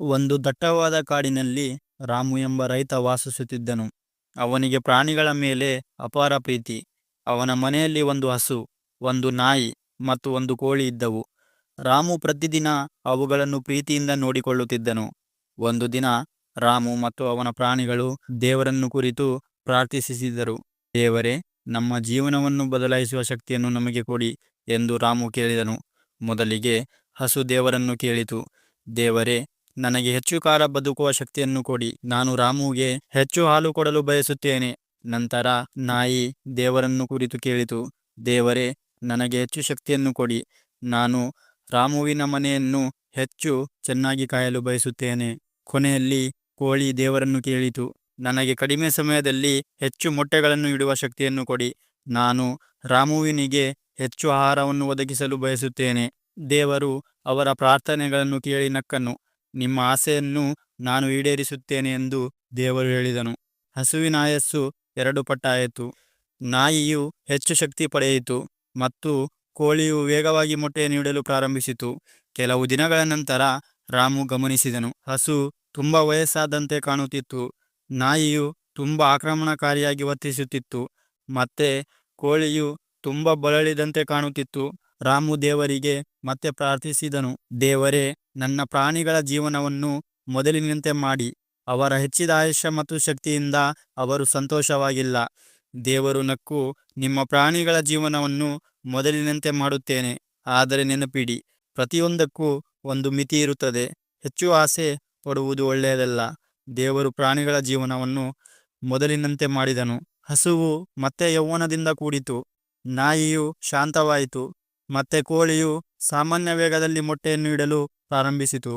ಒಂದು ದಟ್ಟವಾದ ಕಾಡಿನಲ್ಲಿ ರಾಮು ಎಂಬ ರೈತ ವಾಸಿಸುತ್ತಿದ್ದನು. ಅವನಿಗೆ ಪ್ರಾಣಿಗಳ ಮೇಲೆ ಅಪಾರ ಪ್ರೀತಿ. ಅವನ ಮನೆಯಲ್ಲಿ ಒಂದು ಹಸು, ಒಂದು ನಾಯಿ ಮತ್ತು ಒಂದು ಕೋಳಿ ಇದ್ದವು. ರಾಮು ಪ್ರತಿದಿನ ಅವುಗಳನ್ನು ಪ್ರೀತಿಯಿಂದ ನೋಡಿಕೊಳ್ಳುತ್ತಿದ್ದನು. ಒಂದು ದಿನ ರಾಮು ಮತ್ತು ಅವನ ಪ್ರಾಣಿಗಳು ದೇವರನ್ನು ಕುರಿತು ಪ್ರಾರ್ಥಿಸಿದರು. ದೇವರೇ, ನಮ್ಮ ಜೀವನವನ್ನು ಬದಲಾಯಿಸುವ ಶಕ್ತಿಯನ್ನು ನಮಗೆ ಕೊಡಿ ಎಂದು ರಾಮು ಕೇಳಿದನು. ಮೊದಲಿಗೆ ಹಸು ದೇವರನ್ನು ಕೇಳಿತು. ದೇವರೇ ನನಗೆ ಹೆಚ್ಚು ಕಾಲ ಬದುಕುವ ಶಕ್ತಿಯನ್ನು ಕೊಡಿ. ನಾನು ರಾಮುಗೆ ಹೆಚ್ಚು ಹಾಲು ಕೊಡಲು ಬಯಸುತ್ತೇನೆ. ನಂತರ ನಾಯಿ ದೇವರನ್ನು ಕುರಿತು ಕೇಳಿತು. ದೇವರೇ, ನನಗೆ ಹೆಚ್ಚು ಶಕ್ತಿಯನ್ನು ಕೊಡಿ. ನಾನು ರಾಮುವಿನ ಮನೆಯನ್ನು ಹೆಚ್ಚು ಚೆನ್ನಾಗಿ ಕಾಯಲು ಬಯಸುತ್ತೇನೆ. ಕೊನೆಯಲ್ಲಿ ಕೋಳಿ ದೇವರನ್ನು ಕೇಳಿತು. ನನಗೆ ಕಡಿಮೆ ಸಮಯದಲ್ಲಿ ಹೆಚ್ಚು ಮೊಟ್ಟೆಗಳನ್ನು ಇಡುವ ಶಕ್ತಿಯನ್ನು ಕೊಡಿ. ನಾನು ರಾಮುವಿನಿಗೆ ಹೆಚ್ಚು ಆಹಾರವನ್ನು ಒದಗಿಸಲು ಬಯಸುತ್ತೇನೆ. ದೇವರು ಅವರ ಪ್ರಾರ್ಥನೆಗಳನ್ನು ಕೇಳಿ ನಕ್ಕನು. ನಿಮ್ಮ ಆಸೆಯನ್ನು ನಾನು ಈಡೇರಿಸುತ್ತೇನೆ ಎಂದು ದೇವರು ಹೇಳಿದನು. ಹಸುವಿನ ಆಯಸ್ಸು ಎರಡು ಪಟ್ಟಾಯಿತು ನಾಯಿಯು ಹೆಚ್ಚು ಶಕ್ತಿ ಪಡೆಯಿತು ಮತ್ತು ಕೋಳಿಯು ವೇಗವಾಗಿ ಮೊಟ್ಟೆ ನೀಡಲು ಪ್ರಾರಂಭಿಸಿತು. ಕೆಲವು ದಿನಗಳ ನಂತರ ರಾಮು ಗಮನಿಸಿದನು. ಹಸು ತುಂಬ ವಯಸ್ಸಾದಂತೆ ಕಾಣುತ್ತಿತ್ತು. ನಾಯಿಯು ತುಂಬ ಆಕ್ರಮಣಕಾರಿಯಾಗಿ ವರ್ತಿಸುತ್ತಿತ್ತು. ಮತ್ತೆ ಕೋಳಿಯು ತುಂಬ ಬಳಲಿದಂತೆ ಕಾಣುತ್ತಿತ್ತು. ರಾಮು ದೇವರಿಗೆ ಮತ್ತೆ ಪ್ರಾರ್ಥಿಸಿದನು. ದೇವರೇ ನನ್ನ ಪ್ರಾಣಿಗಳ ಜೀವನವನ್ನು ಮೊದಲಿನಂತೆ ಮಾಡಿ, ಅವರ ಹೆಚ್ಚಿದ ಆಯುಷ್ಯ ಮತ್ತು ಶಕ್ತಿಯಿಂದ ಅವರು ಸಂತೋಷವಾಗಿಲ್ಲ. ದೇವರು ನಕ್ಕು ನಿಮ್ಮ ಪ್ರಾಣಿಗಳ ಜೀವನವನ್ನು ಮೊದಲಿನಂತೆ ಮಾಡುತ್ತೇನೆ, ಆದರೆ ನೆನಪಿಡಿ, ಪ್ರತಿಯೊಂದಕ್ಕೂ ಒಂದು ಮಿತಿ ಇರುತ್ತದೆ, ಹೆಚ್ಚು ಆಸೆ ಪಡುವುದು ಒಳ್ಳೆಯದಲ್ಲ. ದೇವರು ಪ್ರಾಣಿಗಳ ಜೀವನವನ್ನು ಮೊದಲಿನಂತೆ ಮಾಡಿದನು. ಹಸುವು ಮತ್ತೆ ಯೌವನದಿಂದ ಕೂಡಿತು, ನಾಯಿಯು ಶಾಂತವಾಯಿತು, ಮತ್ತೆ ಕೋಳಿಯು ಸಾಮಾನ್ಯ ವೇಗದಲ್ಲಿ ಮೊಟ್ಟೆಯನ್ನು ಇಡಲು ಪ್ರಾರಂಭಿಸಿತು.